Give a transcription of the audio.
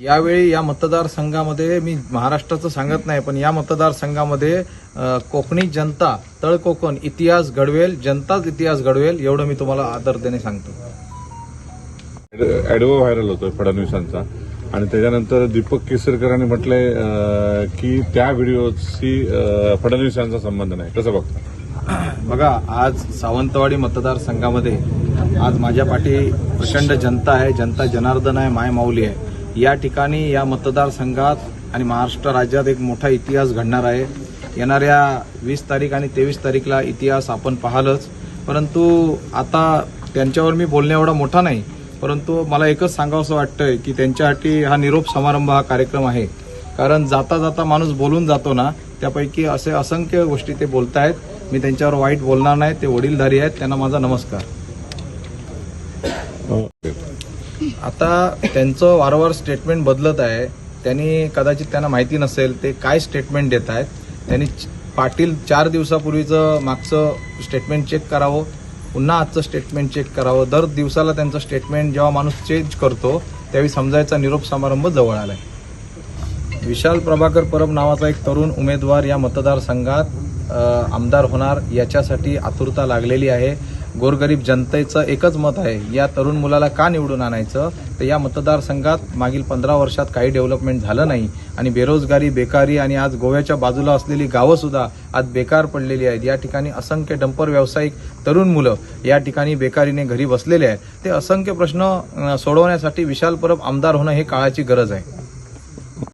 यावेळी या मतदारसंघामध्ये मी महाराष्ट्राचं सांगत नाही पण या मतदारसंघामध्ये कोकणी जनता तळ कोकण इतिहास घडवेल जनताच इतिहास घडवेल एवढं मी तुम्हाला आदरतेने सांगतो. ऍडवो व्हायरल होतोय फडणवीसांचा. आणि त्याच्यानंतर दीपक केसरकरांनी म्हटलंय अं, की त्या व्हिडिओशी अं, फडणवीस यांचा संबंध नाही. कसं बघता? बघा आज सावंतवाडी मतदारसंघामध्ये आज माझ्या पाठी प्रचंड जनता आहे जनता जनार्दन आहे माय माऊली आहे. या ठिकाणी या मतदारसंघात आणि महाराष्ट्र राज्यात एक मोठा इतिहास घडणार आहे. येणाऱ्या वीस तारीख आणि तेवीस तारीखला इतिहास आपण पाहालच. परंतु आता त्यांच्यावर मी बोलणे एवढा मोठा नाही परंतु मला एकच सांगावंसं वाटतंय की त्यांच्यासाठी हा निरोप समारंभ हा कार्यक्रम आहे. कारण जाता जाता माणूस बोलून जातो ना त्यापैकी असे असंख्य गोष्टी ते बोलतायत. मी त्यांच्यावर वाईट बोलणार नाही ते वडीलधारी आहेत त्यांना माझा नमस्कार. आता त्यांचं वारंवार स्टेटमेंट बदलत आहे. त्यांनी कदाचित त्यांना माहिती नसेल ते काय स्टेटमेंट देत आहेत. त्यांनी पाटील चार दिवसापूर्वीचं मागचं स्टेटमेंट चेक करावं. पुन्हा आजचं स्टेटमेंट चेक करावं. दर दिवसाला त्यांचं स्टेटमेंट जेव्हा माणूस चेंज करतो त्यावेळी समजायचा निरोप समारंभ जवळ आला आहे विशाल प्रभाकर परब नावाचा एक तरुण उमेदवार या मतदारसंघात आमदार होणार याच्यासाठी आतुरता लागलेली आहे. गोरगरीब जनतेचं एकच मत आहे या तरुण मुलाला का निवडून आणायचं? तर या मतदारसंघात मागील पंधरा वर्षात काही डेव्हलपमेंट झालं नाही आणि बेरोजगारी बेकारी आणि आज गोव्याच्या बाजूला असलेली गावंसुद्धा आज बेकार पडलेली आहेत. या ठिकाणी असंख्य डंपर व्यावसायिक तरुण मुलं या ठिकाणी बेकारीने घरी बसलेले आहेत. ते असंख्य प्रश्न सोडवण्यासाठी विशाल परब आमदार होणं हे काळाची गरज आहे.